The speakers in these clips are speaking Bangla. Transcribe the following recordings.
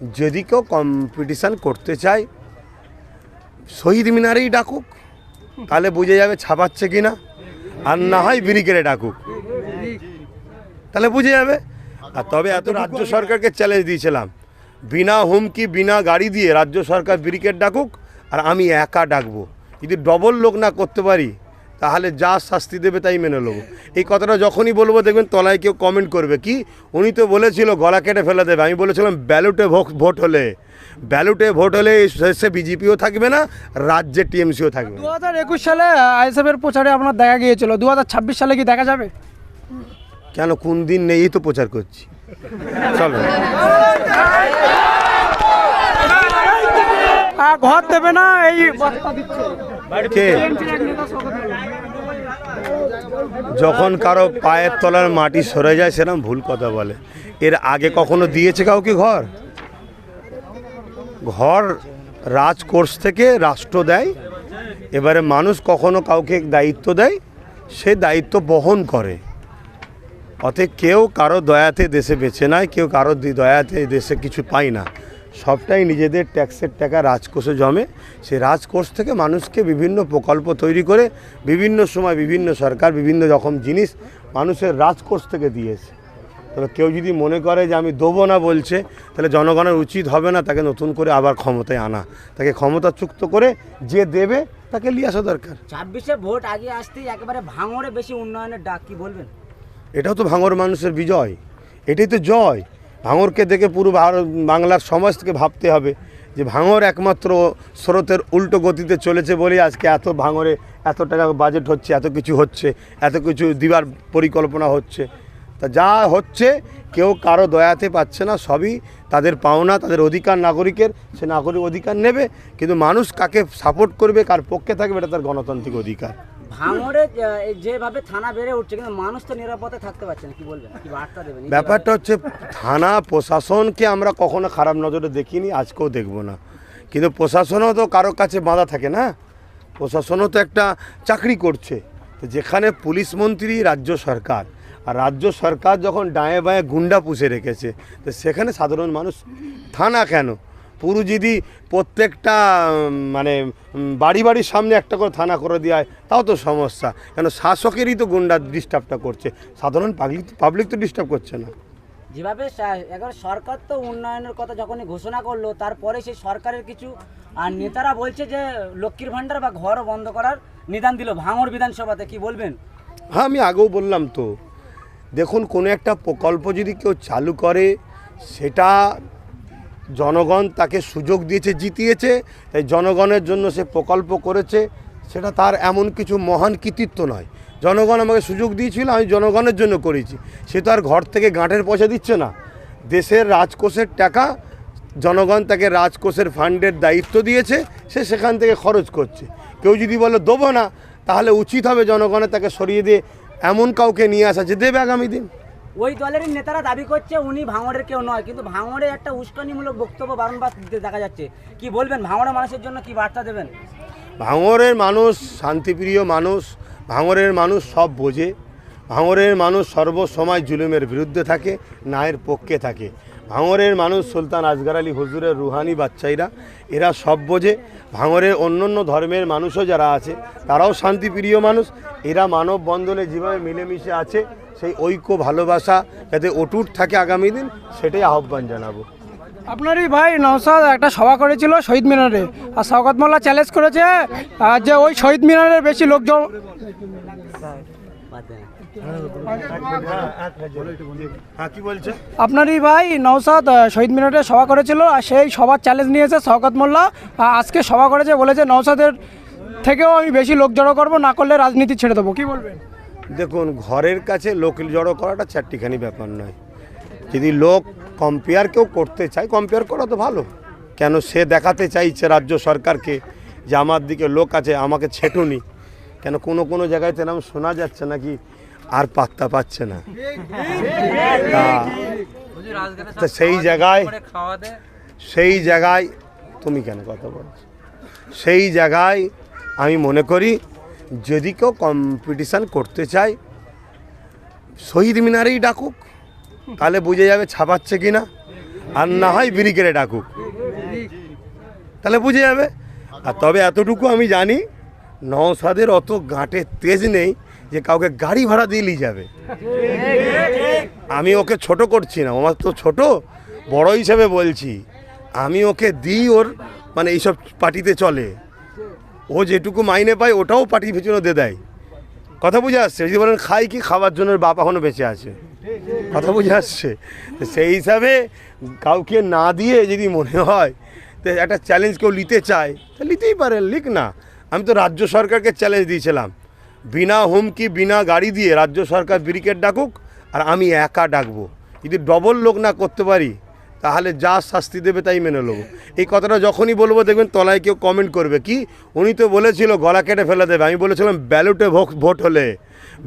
যদি কেউ কম্পিটিশান করতে চায়, শহীদ মিনারেই ডাকুক, তাহলে বুঝে যাবে ছাপাচ্ছে কি না আর না হয় ব্রিকেটে ডাকুক। তাহলে বুঝে যাবে। আর তবে এত রাজ্য সরকারকে চ্যালেঞ্জ দিয়েছিলাম। বিনা হুমকি, বিনা গাড়ি দিয়ে রাজ্য সরকার ব্রিকেট ডাকুক, আর আমি একা ডাকবো। যদি ডবল লোক না করতে পারি তাহলে যা শাস্তি দেবে তাই মেনে নেব। এই কথাটা যখনই বলব দেখবেন তলায় কেউ কমেন্ট করবে। কি? উনি তো বলেছিল গলা কেটে ফেলে দেবে। আমি বলেছিলাম ব্যালটে ভোট হলে। ব্যালটে ভোট হলে শেষে বিজেপিও থাকবে না রাজ্যে টিএমসিও থাকবে দু হাজার একুশ সালে আইএসএফের প্রচারে আপনার দেখা গিয়েছিল। দু হাজার ছাব্বিশ সালে কি দেখা যাবে? কেন কোন দিন নেই তো প্রচার করছি? চলো। ঘর দেবে না, এই যখন কারও পায়ের তলার মাটি সরে যায় সেরকম ভুল কথা বলে। এর আগে কখনো দিয়েছে কাউকে ঘর? ঘর রাজকোষ থেকে রাষ্ট্র দেয়, এবারে মানুষ কখনো কাউকে দায়িত্ব দেয়, সে দায়িত্ব বহন করে। অতএব কেউ কারও দয়াতে দেশে বেঁচে নেয় কেউ কারও দয়াতে দেশে কিছু পায় না। সবটাই নিজেদের ট্যাক্সের টাকা রাজকোষে জমে। সেই রাজকোষ থেকে মানুষকে বিভিন্ন প্রকল্প তৈরি করে বিভিন্ন সময় বিভিন্ন সরকার বিভিন্ন রকম জিনিস মানুষের রাজকোষ থেকে দিয়েছে। তবে কেউ যদি মনে করে যে আমি দেবো না বলছে তাহলে জনগণের উচিত হবে না তাকে নতুন করে আবার ক্ষমতায় আনা। তাকে ক্ষমতাচ্যুক্ত করে যে দেবে তাকে নিয়ে আসা দরকার। ছাব্বিশে ভোট আগে আসতেই একেবারে ভাঙড়ে বেশি উন্নয়নের ডাক কি বলবেন? এটাও তো ভাঙর মানুষের বিজয়। এটাই তো জয়। ভাঙরকে দেখে পুরো বাংলার সমাজ থেকে ভাবতে হবে যে ভাঙর একমাত্র স্রোতের উল্টো গতিতে চলেছে বলেই আজকে এত ভাঙরে এত টাকা বাজেট হচ্ছে, এত কিছু হচ্ছে, এত কিছু দিবার পরিকল্পনা হচ্ছে। তা যা হচ্ছে, কেউ কারও দয়াতে পাচ্ছে না, সবই তাদের পাওনা, তাদের অধিকার নাগরিকের, সে নাগরিক অধিকার নেবে, কিন্তু মানুষ কাকে সাপোর্ট করবে, কার পক্ষে থাকবে, এটা তার গণতান্ত্রিক অধিকার। ভাঙড়ে যেভাবে থানা বেড়ে উঠছে কিন্তু মানুষ তো নিরাপদে থাকতে পারছে না কি বলবেন? কি বার্তা দেবেন? ব্যাপারটা হচ্ছে থানা প্রশাসনকে আমরা কখনো খারাপ নজরে দেখিনি আজকেও দেখব না। কিন্তু প্রশাসনও তো কারও কাছে বাঁধা থাকে না। প্রশাসনও তো একটা চাকরি করছে। তো যেখানে পুলিশ মন্ত্রী রাজ্য সরকার। আর রাজ্য সরকার যখন ডায়ে বাঁয়ে গুন্ডা পুষে রেখেছে তো সেখানে সাধারণ মানুষ থানা কেন? পুরো যদি প্রত্যেকটা মানে বাড়ি বাড়ির সামনে একটা করে থানা করে দেওয়া হয় তাও তো সমস্যা। কেন শাসকেরই তো গুন্ডা ডিস্টার্বটা করছে। সাধারণ পাবলিক পাবলিক তো ডিস্টার্ব করছে না। যেভাবে এবার সরকার তো উন্নয়নের কথা যখনই ঘোষণা করল তারপরে সেই সরকারের কিছু আর নেতারা বলছে যে লক্ষ্মীর ভাণ্ডার বা ঘর বন্ধ করার নিদান দিল ভাঙড় বিধানসভাতে কি বলবেন? হ্যাঁ আমি আগেও বললাম তো। দেখুন কোনো একটা প্রকল্প যদি কেউ চালু করে সেটা জনগণ তাকে সুযোগ দিয়েছে, জিতিয়েছে, তাই জনগণের জন্য সে প্রকল্প করেছে। সেটা তার এমন কিছু মহান কৃতিত্ব নয়। জনগণ আমাকে সুযোগ দিয়েছিল, আমি জনগণের জন্য করেছি। সে তো আর ঘর থেকে গাঁটের পয়সা দিচ্ছে না। দেশের রাজকোষের টাকা, জনগণ তাকে রাজকোষের ফান্ডের দায়িত্ব দিয়েছে, সে সেখান থেকে খরচ করছে। কেউ যদি বলে, দেবো না, তাহলে উচিত হবে জনগণের তাকে সরিয়ে দিয়ে এমন কাউকে নিয়ে আসা যে দেবে আগামী দিন। ওই দলেরই নেতারা দাবি করছে, উনি ভাঙড়ের কেউ নয়। কিন্তু ভাঙড়ে একটা উস্কানিমূলক বক্তব্য বারংবার দেখা যাচ্ছে। কি বলবেন? ভাঙড়ের মানুষের জন্য কি বার্তা দেবেন? ভাঙড়ের মানুষ শান্তিপ্রিয় মানুষ, ভাঙড়ের মানুষ সব বোঝে। ভাঙড়ের মানুষ সর্বসময় জুলুমের বিরুদ্ধে থাকে নায়ের পক্ষে থাকে। ভাঙরের মানুষ সুলতান আজগার আলী হুজুরের রুহানি বাচ্চাইরা এরা সব বোঝে। ভাঙরের অন্য অন্য ধর্মের মানুষও যারা আছে তারাও শান্তিপ্রিয় মানুষ। এরা মানববন্ধনে যেভাবে মিলেমিশে আছে সেই ঐক্য ভালোবাসা যাতে অটুট থাকে আগামী দিন সেটাই আহ্বান জানাব। আপনারই ভাই নওসাদ একটা সভা করেছিল শহীদ মিনারে। আর শওকত মোল্লা চ্যালেঞ্জ করেছে যে ওই শহীদ মিনারের বেশি লোকজন আপনারই ভাই নওসাদ আহ, শহীদ মিনারে সভা করেছিল আর সেই সভার চ্যালেঞ্জ নিয়েছে শওকত মোল্লা। আজকে সভা করেছে বলেছে নওসাদের থেকেও আমি বেশি লোক জড়ো করব না করলে রাজনীতি ছেড়ে দেবো। কি বলবেন? দেখুন ঘরের কাছে লোক জড়ো করাটা চারটিখানি ব্যাপার নয়। যদি লোক কম্পেয়ার কেউ করতে চায় কম্পেয়ার করা তো ভালো। কেন সে দেখাতে চাইছে রাজ্য সরকারকে যে আমার দিকে লোক আছে আমাকে ছেটুনি। কেন কোনো কোনো জায়গায় তো এরকম শোনা যাচ্ছে নাকি আর পাত্তা পাচ্ছে না। তা- সেই জায়গায় সেই জায়গায় তুমি কেন কথা বলছো? সেই জায়গায় আমি মনে করি যদি কেউ কম্পিটিশান করতে চায়, শহীদ মিনারেই ডাকুক, তাহলে বুঝে যাবে ছাপাচ্ছে কি না আর না হয় ব্রিকেটে ডাকুক। তাহলে বুঝে যাবে। আর তবে এতটুকু আমি জানি নওসাদের অত গাঁটের তেজ নেই যে কাউকে গাড়ি ভাড়া দিয়ে নিয়ে যাবে। আমি ওকে ছোট করছি না আমার তো ছোট, বড় হিসেবে বলছি। আমি ওকে দিই ওর মানে এইসব পার্টিতে চলে। ও যেটুকু মাইনে পায়, ওটাও পার্টির পিছনে দিয়ে দেয়। কথা বুঝে আসছে? যদি বলেন খাই কি, খাবার জন্য বাপ এখনও বেঁচে আছে। কথা বুঝে আসছে? সেই হিসাবে কাউকে না দিয়ে যদি মনে হয়, তো একটা চ্যালেঞ্জ কেউ নিতে চায়, তা নিতেই পারে, লিখ না। আমি তো রাজ্য সরকারকে চ্যালেঞ্জ দিয়েছিলাম। বিনা হুমকি, বিনা গাড়ি দিয়ে রাজ্য সরকার ব্রিকেট ডাকুক আর আমি একা ডাকবো। যদি ডবল লোক না করতে পারি, তাহলে যা শাস্তি দেবে তাই মেনে নেব। এই কথাটা যখনই বলব, দেখবেন তলায় কেউ কমেন্ট করবে। কি? উনি তো বলেছিল, গলা কেটে ফেলে দেবে। আমি বলেছিলাম ব্যালটে ভোট হলে।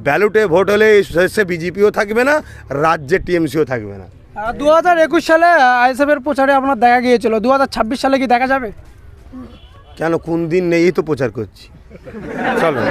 ব্যালটে ভোট হলে শেষে বিজেপিও থাকবে না, রাজ্যে টিএমসিও থাকবে না। দু হাজার একুশ সালে আইএসএফের প্রচারে আপনার দেখা গিয়েছিল। দু হাজার ছাব্বিশ সালে কি দেখা যাবে? কেন কোন দিন নেই তো প্রচার করছি। চলো।